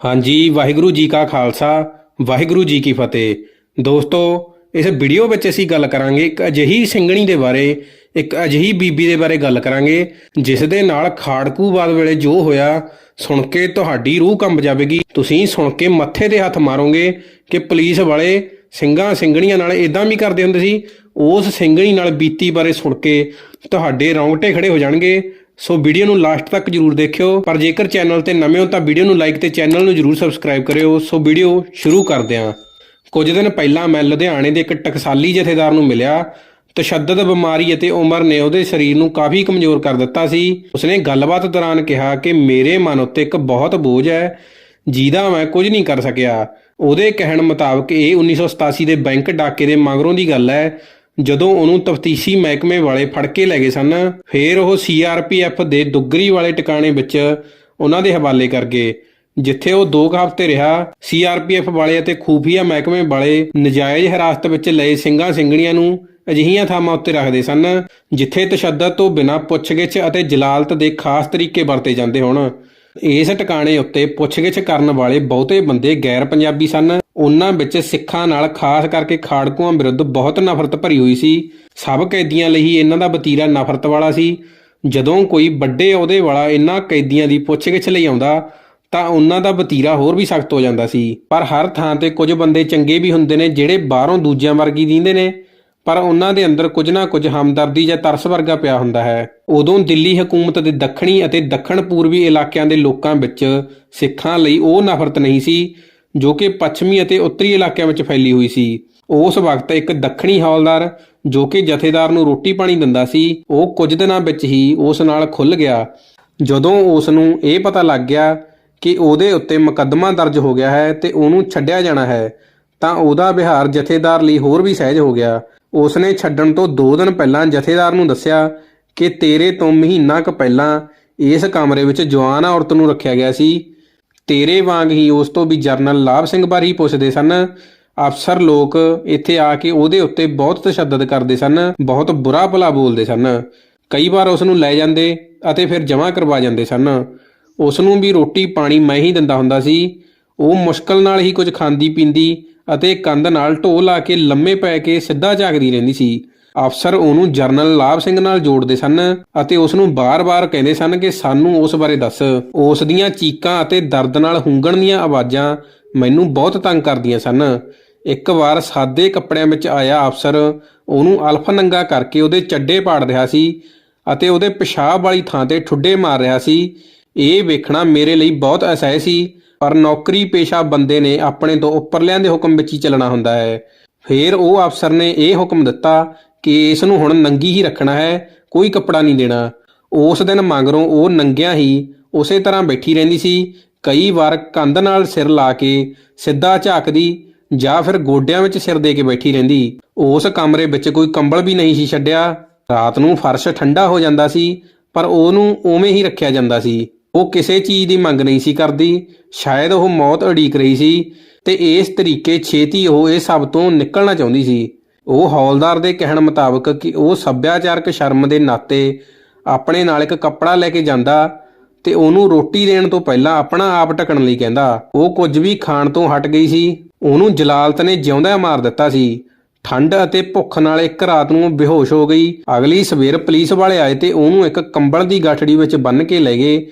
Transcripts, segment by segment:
ਹਾਂਜੀ, ਵਾਹਿਗੁਰੂ ਜੀ ਕਾ ਖਾਲਸਾ, ਵਾਹਿਗੁਰੂ ਜੀ ਕੀ ਫਤਿਹ। ਦੋਸਤੋ, ਇਸ ਵੀਡੀਓ ਵਿੱਚ ਅਸੀਂ ਗੱਲ ਕਰਾਂਗੇ ਇੱਕ ਅਜਿਹੀ ਸਿੰਘਣੀ ਦੇ ਬਾਰੇ, ਇੱਕ ਅਜਿਹੀ ਬੀਬੀ ਦੇ ਬਾਰੇ ਗੱਲ ਕਰਾਂਗੇ, ਜਿਸ ਦੇ ਨਾਲ ਖਾੜਕੂਵਾਦ ਵੇਲੇ ਜੋ ਹੋਇਆ, ਸੁਣ ਕੇ ਤੁਹਾਡੀ ਰੂਹ ਕੰਬ ਜਾਵੇਗੀ। ਤੁਸੀਂ ਸੁਣ ਕੇ ਮੱਥੇ ਤੇ ਹੱਥ ਮਾਰੋਗੇ ਕਿ ਪੁਲਿਸ ਵਾਲੇ ਸਿੰਘਾਂ ਸਿੰਘਣੀਆਂ ਨਾਲ ਇਦਾਂ ਵੀ ਕਰਦੇ ਹੁੰਦੇ ਸੀ, ਉਸ ਸਿੰਘਣੀ ਨਾਲ ਬੀਤੀ ਬਾਰੇ ਸੁਣ ਕੇ ਤੁਹਾਡੇ ਰੌਂਗਟੇ ਖੜੇ ਹੋ ਜਾਣਗੇ ਸੋ ਵੀਡੀਓ ਨੂੰ ਲਾਸਟ ਤੱਕ ਜਰੂਰ ਦੇਖਿਓ। ਪਰ ਜੇਕਰ ਚੈਨਲ ਤੇ ਨਵੇਂ ਹੋ ਤਾਂ ਵੀਡੀਓ ਨੂੰ ਲਾਈਕ ਤੇ ਚੈਨਲ ਨੂੰ ਜਰੂਰ ਸਬਸਕ੍ਰਾਈਬ ਕਰਿਓ। ਸੋ ਵੀਡੀਓ ਸ਼ੁਰੂ ਕਰਦੇ ਹਾਂ। ਕੁਝ ਦਿਨ ਪਹਿਲਾਂ ਮੈਂ ਲੁਧਿਆਣੇ ਦੇ ਇੱਕ ਟਕਸਾਲੀ ਜਥੇਦਾਰ ਨੂੰ ਮਿਲਿਆ। ਤਸ਼ੱਦਦ, ਬਿਮਾਰੀ ਅਤੇ ਉਮਰ ਨੇ ਉਹਦੇ ਸਰੀਰ ਨੂੰ ਕਾਫੀ ਕਮਜ਼ੋਰ ਕਰ ਦਿੱਤਾ ਸੀ। ਉਸਨੇ ਗੱਲਬਾਤ ਦੌਰਾਨ ਕਿਹਾ ਕਿ ਮੇਰੇ ਮਨ ਉੱਤੇ ਇੱਕ ਬਹੁਤ ਬੋਝ ਹੈ। ਜਿਹਦਾ ਮੈਂ ਕੁਝ ਨਹੀਂ ਕਰ ਸਕਿਆ। ਉਹਦੇ ਕਹਿਣ ਮੁਤਾਬਕ ਇਹ 1987 ਦੇ ਬੈਂਕ ਡਾਕੇ ਦੇ ਮਗਰੋਂ ਦੀ ਗੱਲ ਹੈ। ਜਦੋਂ ਉਹਨੂੰ ਤਫਤੀਸ਼ੀ ਮਹਿਕਮੇ ਵਾਲੇ ਫੜ ਕੇ ਲੈ ਗਏ ਸਨ, ਫਿਰ ਉਹ ਸੀਆਰਪੀਐਫ ਦੇ ਦੁੱਗਰੀ ਵਾਲੇ ਟਿਕਾਣੇ ਵਿੱਚ ਉਹਨਾਂ ਦੇ ਹਵਾਲੇ ਕਰ ਗਏ, ਜਿੱਥੇ ਉਹ 2 ਹਫ਼ਤੇ ਰਿਹਾ ਸੀਆਰਪੀਐਫ ਵਾਲੇ ਅਤੇ ਖੂਫੀਆ ਮਹਿਕਮੇ ਵਾਲੇ ਨਜਾਇਜ਼ ਹਿਰਾਸਤ ਵਿੱਚ ਲਏ ਸਿੰਘਾਂ ਸਿੰਘਣੀਆਂ ਨੂੰ ਅਜਿਹੀਆਂ ਥਾਵਾਂ ਉੱਤੇ ਰੱਖਦੇ ਸਨ, ਜਿੱਥੇ ਤਸ਼ੱਦਦ ਤੋਂ ਬਿਨਾਂ ਪੁੱਛਗਿੱਛ ਅਤੇ ਜਲਾਲਤ ਦੇ ਖਾਸ ਤਰੀਕੇ ਵਰਤੇ ਜਾਂਦੇ ਹੋਣ। ਇਸ ਟਿਕਾਣੇ ਉੱਤੇ ਪੁੱਛਗਿੱਛ ਕਰਨ ਵਾਲੇ ਬਹੁਤੇ ਬੰਦੇ ਗੈਰ ਪੰਜਾਬੀ ਸਨ। ਉਹਨਾਂ ਵਿੱਚ ਸਿੱਖਾਂ ਨਾਲ ਖਾਸ ਕਰਕੇ ਖਾੜਕੂਆਂ ਵਿਰੁੱਧ ਬਹੁਤ ਨਫ਼ਰਤ ਭਰੀ ਹੋਈ ਸੀ। ਸਭ ਕੈਦੀਆਂ ਲਈ ਇਹਨਾਂ ਦਾ ਵਤੀਰਾ ਨਫ਼ਰਤ ਵਾਲਾ ਸੀ। ਜਦੋਂ ਕੋਈ ਵੱਡੇ ਅਹੁਦੇ ਵਾਲਾ ਇਹਨਾਂ ਕੈਦੀਆਂ ਦੀ ਪੁੱਛਗਿੱਛ ਲਈ ਆਉਂਦਾ, ਤਾਂ ਉਹਨਾਂ ਦਾ ਵਤੀਰਾ ਹੋਰ ਵੀ ਸਖਤ ਹੋ ਜਾਂਦਾ ਸੀ। ਪਰ ਹਰ ਥਾਂ ਤੇ ਕੁਝ ਬੰਦੇ ਚੰਗੇ ਵੀ ਹੁੰਦੇ ਨੇ, ਜਿਹੜੇ ਬਾਹਰੋਂ ਦੂਜਿਆਂ ਵਰਗੀ ਦਿੰਦੇ ਨੇ। ਪਰ ਉਹਨਾਂ ਦੇ ਅੰਦਰ ਕੁਝ ਨਾ ਕੁਝ ਹਮਦਰਦੀ ਜਾਂ ਤਰਸ ਵਰਗਾ ਪਿਆ ਹੁੰਦਾ ਹੈ। ਉਦੋਂ ਦਿੱਲੀ ਹਕੂਮਤ ਦੇ ਦੱਖਣੀ ਅਤੇ ਦੱਖਣ ਪੂਰਬੀ ਇਲਾਕਿਆਂ ਦੇ ਲੋਕਾਂ ਵਿੱਚ ਸਿੱਖਾਂ ਲਈ ਉਹ ਨਫ਼ਰਤ ਨਹੀਂ ਸੀ ਜੋ ਕਿ ਪੱਛਮੀ ਅਤੇ ਉੱਤਰੀ ਇਲਾਕਿਆਂ ਵਿੱਚ ਫੈਲੀ ਹੋਈ ਸੀ। ਉਸ ਵਕਤ ਇੱਕ ਦੱਖਣੀ ਹੌਲਦਾਰ ਜੋ ਕਿ ਜਥੇਦਾਰ ਨੂੰ ਰੋਟੀ ਪਾਣੀ ਦਿੰਦਾ ਸੀ, ਉਹ ਕੁਝ ਦਿਨਾਂ ਵਿੱਚ ਹੀ ਉਸ ਨਾਲ ਖੁੱਲ ਗਿਆ। ਜਦੋਂ ਉਸ ਨੂੰ ਇਹ ਪਤਾ ਲੱਗ ਗਿਆ ਕਿ ਉਹਦੇ ਉੱਤੇ ਮੁਕੱਦਮਾ ਦਰਜ ਹੋ ਗਿਆ ਹੈ ਤੇ ਉਹਨੂੰ ਛੱਡਿਆ ਜਾਣਾ ਹੈ, ਤਾਂ ਉਹਦਾ ਵਿਹਾਰ ਜਥੇਦਾਰ ਲਈ ਹੋਰ ਵੀ ਸਹਿਜ ਹੋ ਗਿਆ। ਉਸਨੇ ਛੱਡਣ ਤੋਂ 2 ਦਿਨ ਪਹਿਲਾਂ ਜਥੇਦਾਰ ਨੂੰ ਦੱਸਿਆ ਕਿ ਤੇਰੇ ਤੋਂ ਮਹੀਨਾ ਕੁ ਪਹਿਲਾਂ ਇਸ ਕਮਰੇ ਵਿੱਚ ਜਵਾਨ ਔਰਤ ਨੂੰ ਰੱਖਿਆ ਗਿਆ ਸੀ। ਤੇਰੇ ਵਾਂਗ ਹੀ ਉਸ ਤੋਂ ਵੀ ਜਰਨਲ ਲਾਭ ਸਿੰਘ ਬਾਰੇ ਹੀ ਪੁੱਛਦੇ ਸਨ। ਅਫਸਰ ਲੋਕ ਇੱਥੇ ਆ ਕੇ ਉਹਦੇ ਉੱਤੇ ਬਹੁਤ ਤਸ਼ੱਦਦ ਕਰਦੇ ਸਨ, ਬਹੁਤ ਬੁਰਾ ਭਲਾ ਬੋਲਦੇ ਸਨ। ਕਈ ਵਾਰ ਉਸ ਨੂੰ ਲੈ ਜਾਂਦੇ ਅਤੇ ਫਿਰ ਜਮ੍ਹਾਂ ਕਰਵਾ ਜਾਂਦੇ ਸਨ। ਉਸ ਨੂੰ ਵੀ ਰੋਟੀ ਪਾਣੀ ਮੈਂ ਹੀ ਦਿੰਦਾ ਹੁੰਦਾ ਸੀ। ਉਹ ਮੁਸ਼ਕਲ ਨਾਲ ਹੀ ਕੁਝ ਖਾਂਦੀ ਪੀਂਦੀ ਅਤੇ ਕੰਧ ਨਾਲ ਢੋ ਲਾ ਕੇ ਲੰਮੇ ਪੈ ਕੇ ਸਿੱਧਾ ਝਾਕਦੀ ਰਹਿੰਦੀ ਸੀ। ਅਫਸਰ ਉਹਨੂੰ ਜਰਨਲ ਲਾਭ ਸਿੰਘ ਨਾਲ ਜੋੜਦੇ ਸਨ ਅਤੇ ਉਸ ਨੂੰ ਬਾਰ-ਬਾਰ ਕਹਿੰਦੇ ਸਨ ਕਿ ਸਾਨੂੰ ਉਸ ਬਾਰੇ ਦੱਸ। ਉਸ ਦੀਆਂ ਚੀਕਾਂ ਅਤੇ ਦਰਦ ਨਾਲ ਹੁੰਗਣ ਦੀਆਂ ਆਵਾਜ਼ਾਂ ਮੈਨੂੰ ਬਹੁਤ ਤੰਗ ਕਰਦੀਆਂ ਸਨ। ਇੱਕ ਵਾਰ ਸਾਦੇ ਕੱਪੜਿਆਂ ਵਿੱਚ ਆਇਆ ਅਫਸਰ, ਉਹਨੂੰ ਅਲਫ ਨੰਗਾ ਕਰਕੇ ਉਹਦੇ ਚੱਡੇ ਪਾੜ ਰਿਹਾ ਸੀ ਅਤੇ ਉਹਦੇ ਪਿਸ਼ਾਬ ਵਾਲੀ ਥਾਂ ਤੇ ਠੁੱਡੇ ਮਾਰ ਰਿਹਾ ਸੀ। ਇਹ ਵੇਖਣਾ ਮੇਰੇ ਲਈ ਬਹੁਤ ਅਸਹਿ ਸੀ, ਪਰ ਨੌਕਰੀ ਪੇਸ਼ਾ ਬੰਦੇ ਨੇ ਆਪਣੇ ਤੋਂ ਉੱਪਰਲਿਆਂ ਦੇ ਹੁਕਮ ਵਿੱਚ ਹੀ ਚੱਲਣਾ ਹੁੰਦਾ ਹੈ। ਫੇਰ ਉਹ ਅਫਸਰ ਨੇ ਇਹ ਹੁਕਮ ਦਿੱਤਾ ਕਿ ਇਸ ਨੂੰ ਹੁਣ ਨੰਗੀ ਹੀ ਰੱਖਣਾ ਹੈ, ਕੋਈ ਕੱਪੜਾ ਨਹੀਂ ਦੇਣਾ। ਉਸ ਦਿਨ ਮਗਰੋਂ ਉਹ ਨੰਗਿਆਂ ਹੀ ਉਸੇ ਤਰ੍ਹਾਂ ਬੈਠੀ ਰਹਿੰਦੀ ਸੀ। ਕਈ ਵਾਰ ਕੰਧ ਨਾਲ ਸਿਰ ਲਾ ਕੇ ਸਿੱਧਾ ਝਾਕਦੀ ਜਾਂ ਫਿਰ ਗੋਡਿਆਂ ਵਿੱਚ ਸਿਰ ਦੇ ਕੇ ਬੈਠੀ ਰਹਿੰਦੀ। ਉਸ ਕਮਰੇ ਵਿੱਚ ਕੋਈ ਕੰਬਲ ਵੀ ਨਹੀਂ ਸੀ ਛੱਡਿਆ। ਰਾਤ ਨੂੰ ਫਰਸ਼ ਠੰਡਾ ਹੋ ਜਾਂਦਾ ਸੀ, ਪਰ ਉਹਨੂੰ ਉਵੇਂ ਹੀ ਰੱਖਿਆ ਜਾਂਦਾ ਸੀ। ਉਹ ਕਿਸੇ ਚੀਜ਼ ਦੀ ਮੰਗ ਨਹੀਂ ਸੀ ਕਰਦੀ। ਸ਼ਾਇਦ ਉਹ ਮੌਤ ਅੜੀਕ ਰਹੀ ਸੀ ਤੇ ਇਸ ਤਰੀਕੇ ਛੇਤੀ ਉਹ ਇਹ ਸਭ ਤੋਂ ਨਿਕਲਣਾ ਚਾਹੁੰਦੀ ਸੀ। ਉਹ ਹੌਲਦਾਰ ਦੇ ਕਹਿਣ ਮੁਤਾਬਕ ਕਿ ਉਹ ਸੱਭਿਆਚਾਰਕ ਸ਼ਰਮ ਦੇ ਨਾਤੇ ਆਪਣੇ ਨਾਲ ਇੱਕ ਕੱਪੜਾ ਲੈ ਕੇ ਜਾਂਦਾ ਤੇ ਉਹਨੂੰ ਰੋਟੀ ਦੇਣ ਤੋਂ ਪਹਿਲਾਂ ਆਪਣਾ ਆਪ ਢਕਣ ਲਈ ਕਹਿੰਦਾ। ਉਹ ਕੁਝ ਵੀ ਖਾਣ ਤੋਂ ਹਟ ਗਈ ਸੀ। ਉਹਨੂੰ ਜਲਾਲਤ ਨੇ ਜਿਉਂਦਾ ਮਾਰ ਦਿੱਤਾ ਸੀ। ਠੰਡ ਅਤੇ ਭੁੱਖ ਨਾਲ ਇੱਕ ਰਾਤ ਨੂੰ ਬੇਹੋਸ਼ ਹੋ ਗਈ। ਅਗਲੀ ਸਵੇਰ ਪੁਲਿਸ ਵਾਲੇ ਆਏ ਤੇ ਉਹਨੂੰ ਇੱਕ ਕੰਬਲ ਦੀ ਗਾਠੜੀ ਵਿੱਚ ਬੰਨ੍ਹ ਕੇ ਲੈ ਗਏ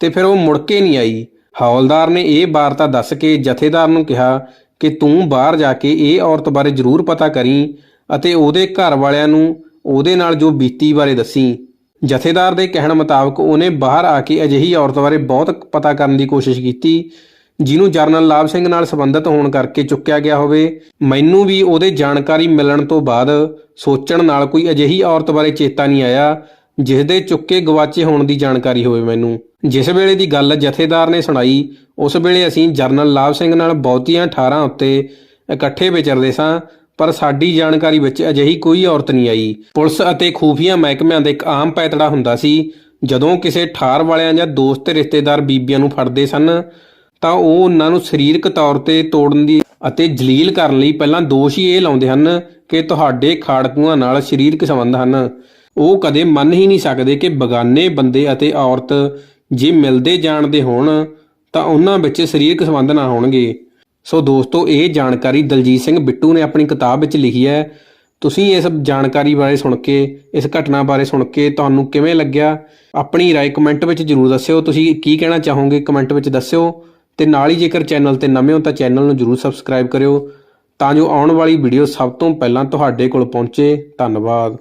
ਤੇ ਫਿਰ ਉਹ ਮੁੜ ਕੇ ਨਹੀਂ ਆਈ। ਹੌਲਦਾਰ ਨੇ ਇਹ ਵਾਰਤਾ ਦੱਸ ਕੇ ਜਥੇਦਾਰ ਨੂੰ ਕਿਹਾ ਕਿ ਤੂੰ ਬਾਹਰ ਜਾ ਕੇ ਇਹ ਔਰਤ ਬਾਰੇ ਜ਼ਰੂਰ ਪਤਾ ਕਰੀ ਅਤੇ ਉਹਦੇ ਘਰ ਵਾਲਿਆਂ ਨੂੰ ਉਹਦੇ ਨਾਲ ਜੋ ਬੀਤੀ ਬਾਰੇ ਦੱਸੀ। ਜਥੇਦਾਰ ਦੇ ਕਹਿਣ ਮੁਤਾਬਕ ਉਹਨੇ ਬਾਹਰ ਆ ਕੇ ਅਜਿਹੀ ਔਰਤ ਬਾਰੇ ਬਹੁਤ ਪਤਾ ਕਰਨ ਦੀ ਕੋਸ਼ਿਸ਼ ਕੀਤੀ, ਜਿਹਨੂੰ ਜਰਨਲ ਲਾਭ ਸਿੰਘ ਨਾਲ ਸੰਬੰਧਿਤ ਹੋਣ ਕਰਕੇ ਚੁੱਕਿਆ ਗਿਆ ਹੋਵੇ। ਮੈਨੂੰ ਵੀ ਉਹਦੇ ਜਾਣਕਾਰੀ ਮਿਲਣ ਤੋਂ ਬਾਅਦ ਸੋਚਣ ਨਾਲ ਕੋਈ ਅਜਿਹੀ ਔਰਤ ਬਾਰੇ ਚੇਤਾ ਨਹੀਂ ਆਇਆ ਜਿਸ ਦੇ ਚੁੱਕੇ ਗਵਾਚੇ ਹੋਣ ਦੀ ਜਾਣਕਾਰੀ ਹੋਵੇ ਮੈਨੂੰ। ਜਿਸ ਵੇਲੇ ਦੀ ਗੱਲ ਜਥੇਦਾਰ ਨੇ ਸੁਣਾਈ, ਉਸ ਵੇਲੇ ਅਸੀਂ ਜਰਨਲ ਲਾਭ ਸਿੰਘ ਨਾਲ ਬਹੁਤੀਆਂ 18 ਉੱਤੇ ਇਕੱਠੇ ਵਿਚਰਦੇ ਸਾਂ, ਪਰ ਸਾਡੀ ਜਾਣਕਾਰੀ ਵਿੱਚ ਅਜਿਹੀ ਕੋਈ ਔਰਤ ਨਹੀਂ ਆਈ। ਪੁਲਿਸ ਅਤੇ ਖੂਫੀਆ ਮਹਿਕਮਿਆਂ ਦਾ ਇੱਕ ਆਮ ਪੈਤੜਾ ਹੁੰਦਾ ਸੀ, ਜਦੋਂ ਕਿਸੇ ਠਾਰ ਵਾਲਿਆਂ ਜਾਂ ਦੋਸਤ ਰਿਸ਼ਤੇਦਾਰ ਬੀਬੀਆਂ ਨੂੰ ਫੜਦੇ ਸਨ, ਤਾਂ ਉਹ ਉਹਨਾਂ ਨੂੰ ਸਰੀਰਕ ਤੌਰ ਤੇ ਤੋੜਨ ਦੀ ਅਤੇ ਜਲੀਲ ਕਰਨ ਲਈ ਪਹਿਲਾਂ ਦੋਸ਼ ਹੀ ਇਹ ਲਾਉਂਦੇ ਹਨ ਕਿ ਤੁਹਾਡੇ ਖਾੜਕੂਆਂ ਨਾਲ ਸਰੀਰਕ ਸੰਬੰਧ ਹਨ। ਉਹ ਕਦੇ ਮੰਨ ਹੀ ਨਹੀਂ ਸਕਦੇ ਕਿ ਬਗਾਨੇ ਬੰਦੇ ਅਤੇ ਔਰਤ ਜੇ ਮਿਲਦੇ ਜਾਣਦੇ ਹੋਣ, ਤਾਂ ਉਹਨਾਂ ਵਿੱਚ ਸਰੀਰਕ ਸੰਬੰਧ ਨਾ ਹੋਣਗੇ। ਸੋ ਦੋਸਤੋ, ਇਹ ਜਾਣਕਾਰੀ ਦਲਜੀਤ ਸਿੰਘ ਬਿੱਟੂ ਨੇ ਆਪਣੀ ਕਿਤਾਬ ਵਿੱਚ ਲਿਖੀ ਹੈ। ਤੁਸੀਂ ਇਸ ਜਾਣਕਾਰੀ ਬਾਰੇ ਸੁਣ ਕੇ, ਇਸ ਘਟਨਾ ਬਾਰੇ ਸੁਣ ਕੇ ਤੁਹਾਨੂੰ ਕਿਵੇਂ ਲੱਗਿਆ? ਆਪਣੀ ਰਾਏ ਕਮੈਂਟ ਵਿੱਚ ਜਰੂਰ ਦੱਸਿਓ। ਤੁਸੀਂ ਕੀ ਕਹਿਣਾ ਚਾਹੋਗੇ ਕਮੈਂਟ ਵਿੱਚ ਦੱਸਿਓ। ਤੇ ਨਾਲ ਹੀ ਜੇਕਰ ਚੈਨਲ ਤੇ ਨਵੇਂ ਹੋ, ਤਾਂ ਚੈਨਲ ਨੂੰ ਜਰੂਰ ਸਬਸਕ੍ਰਾਈਬ ਕਰਿਓ। ਤਾਂ ਜੋ ਆਉਣ ਵਾਲੀ ਵੀਡੀਓ ਸਭ ਤੋਂ ਪਹਿਲਾਂ ਤੁਹਾਡੇ ਕੋਲ ਪਹੁੰਚੇ। ਧੰਨਵਾਦ।